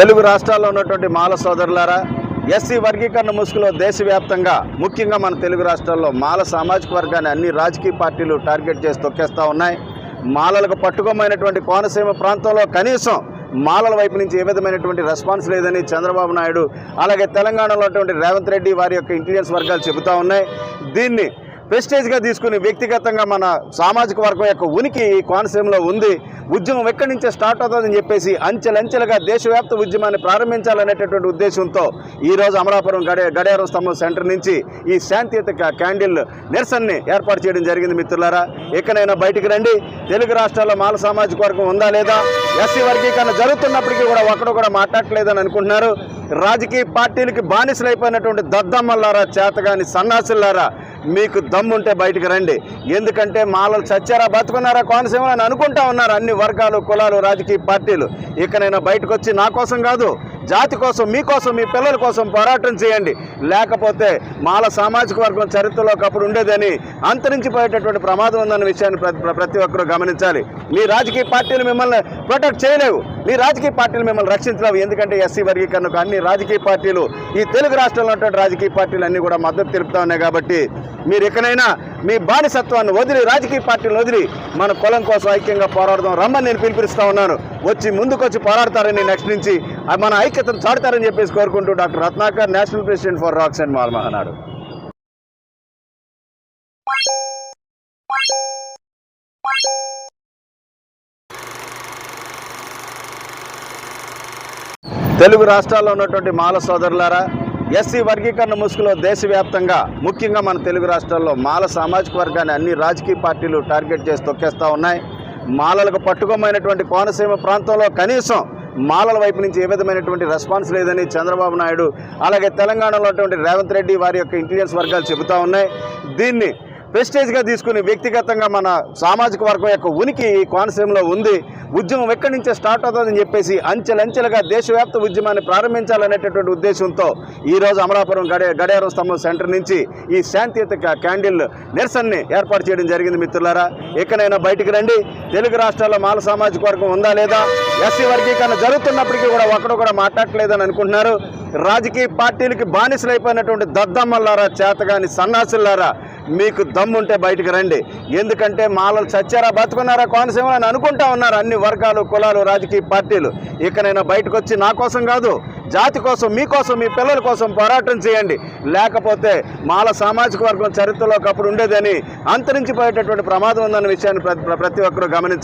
తెలుగు రాష్ట్రాల్లో ఉన్నటువంటి మాల సోదరులారా ఎస్సీ వర్గీకరణ ముసుగులో దేశవ్యాప్తంగా ముఖ్యంగా మన తెలుగు రాష్ట్రాల్లో మాల సామాజిక వర్గాన్ని అన్ని రాజకీయ పార్టీలు టార్గెట్ చేసి తొక్కేస్తూ ఉన్నాయి. మాలలకు పట్టుకోమైనటువంటి కోనసీమ ప్రాంతంలో కనీసం మాలల వైపు నుంచి ఏ విధమైనటువంటి రెస్పాన్స్ లేదని చంద్రబాబు నాయుడు అలాగే తెలంగాణలో ఉన్నటువంటి రేవంత్ రెడ్డి వారి యొక్క ఇంటెలిజెన్స్ వర్గాలు చెబుతూ ఉన్నాయి. దీన్ని ప్రెస్టేజ్గా తీసుకుని వ్యక్తిగతంగా మన సామాజిక వర్గం యొక్క ఉనికి ఈ కోనసీమలో ఉంది. ఉద్యమం ఎక్కడి నుంచే స్టార్ట్ అవుతుందని చెప్పేసి అంచెలంచెలుగా దేశవ్యాప్త ఉద్యమాన్ని ప్రారంభించాలనేటటువంటి ఉద్దేశంతో ఈరోజు అమలాపురం గడే గడియారం స్తంభం సెంటర్ నుంచి ఈ శాంతియుత క్యాండిల్ నిరసనని ఏర్పాటు చేయడం జరిగింది మిత్రులారా. ఎక్కడైనా బయటికి రండి. తెలుగు రాష్ట్రాల్లో మాల సామాజిక వర్గం ఉందా లేదా? ఎస్సీ వర్గీకరణ జరుగుతున్నప్పటికీ కూడా ఒక్కడు కూడా మాట్లాడలేదని అనుకుంటున్నారు. రాజకీయ పార్టీలకి బానిసలైపోయినటువంటి దద్దమ్మల్లారా చేతగాని సన్నాసులారా మీకు దమ్ముంటే బయటికి రండి. ఎందుకంటే మాలలు చచ్చారా బతుకున్నారా కోనసీమ అని అనుకుంటా ఉన్నారు అన్ని వర్గాలు కులాలు రాజకీయ పార్టీలు. ఇకనైనా బయటకు వచ్చి నా కోసం కాదు జాతి కోసం మీకోసం మీ పిల్లల కోసం పోరాటం చేయండి. లేకపోతే మాల సామాజిక వర్గం చరిత్రలో ఒకప్పుడు ఉండేదని అంతరించిపోయేటటువంటి ప్రమాదం ఉందన్న విషయాన్ని ప్రతి ప్రతి ఒక్కరూ గమనించాలి. మీ రాజకీయ పార్టీలు మిమ్మల్ని ప్రొటెక్ట్ చేయలేవు. మీ రాజకీయ పార్టీలు మిమ్మల్ని రక్షించలేవు. ఎందుకంటే ఎస్సీ వర్గీకరణకు అన్ని రాజకీయ పార్టీలు ఈ తెలుగు రాష్ట్రాల్లో ఉన్నటువంటి రాజకీయ పార్టీలు అన్నీ కూడా మద్దతు తెలుపుతా ఉన్నాయి కాబట్టి మీరు ఎక్కడైనా మీ బానిసత్వాన్ని వదిలి రాజకీయ పార్టీలను వదిలి మన కులం కోసం ఐక్యంగా పోరాడదాం. రమ్మని నేను పిలిపిస్తా ఉన్నాను. వచ్చి ముందుకొచ్చి పోరాడతారని నెక్స్ట్ నుంచి మన ఐక్యతను చాడతారని చెప్పేసి కోరుకుంటూ doctor Ratnakar national president for racks and Mala Mahanadu. Telugu రాష్ట్రాల్లో ఉన్నటువంటి మాల సోదరులారా ఎస్సీ వర్గీకరణ ముసుగులో దేశవ్యాప్తంగా ముఖ్యంగా మన తెలుగు రాష్ట్రాల్లో మాల సామాజిక వర్గాన్ని అన్ని రాజకీయ పార్టీలు టార్గెట్ చేసి తొక్కేస్తూ ఉన్నాయి. మాలలకు పట్టుకోమైనటువంటి కోనసీమ ప్రాంతంలో కనీసం మాలల వైపు నుంచి ఏ విధమైనటువంటి రెస్పాన్స్ లేదని చంద్రబాబు నాయుడు అలాగే తెలంగాణలో ఉన్నటువంటి రేవంత్ రెడ్డి వారి యొక్క ఇంటెలిజెన్స్ వర్గాలు చెబుతూ ఉన్నాయి. దీన్ని ప్రెస్టేజ్గా తీసుకుని వ్యక్తిగతంగా మన సామాజిక వర్గం యొక్క ఉనికి ఈ కోనసీమలో ఉంది. ఉద్యమం ఎక్కడి నుంచే స్టార్ట్ అవుతుందని చెప్పేసి అంచెలంచెలుగా దేశవ్యాప్త ఉద్యమాన్ని ప్రారంభించాలనేటటువంటి ఉద్దేశంతో ఈరోజు అమలాపురం గడే గడియారం స్తంభం సెంటర్ నుంచి ఈ శాంతియుత క్యాండిల్ నిరసనని ఏర్పాటు చేయడం జరిగింది మిత్రులారా. ఎక్కడైనా బయటికి రండి. తెలుగు రాష్ట్రాల్లో మాల సామాజిక వర్గం ఉందా లేదా? ఎస్సీ వర్గీకరణ జరుగుతున్నప్పటికీ కూడా ఒకడు కూడా మాట్లాడలేదని అనుకుంటున్నారు. రాజకీయ పార్టీలకి బానిసలైపోయినటువంటి దద్దమ్మల్లారా చేతగాని సన్నాసులారా మీకు దమ్ముంటే బయటకు రండి. ఎందుకంటే మాలలు చచ్చారా బతుకున్నారా కోనసీమ అని అనుకుంటా ఉన్నారు అన్ని వర్గాలు కులాలు రాజకీయ పార్టీలు. ఇకనైనా బయటకు వచ్చి నా కోసం కాదు జాతి కోసం మీకోసం మీ పిల్లల కోసం పోరాటం చేయండి. లేకపోతే మాల సామాజిక వర్గం చరిత్రలో ఒకప్పుడు ఉండేదని అంతరించిపోయేటటువంటి ప్రమాదం ఉందన్న విషయాన్ని ప్రతి ప్రతి ఒక్కరూ గమనించారు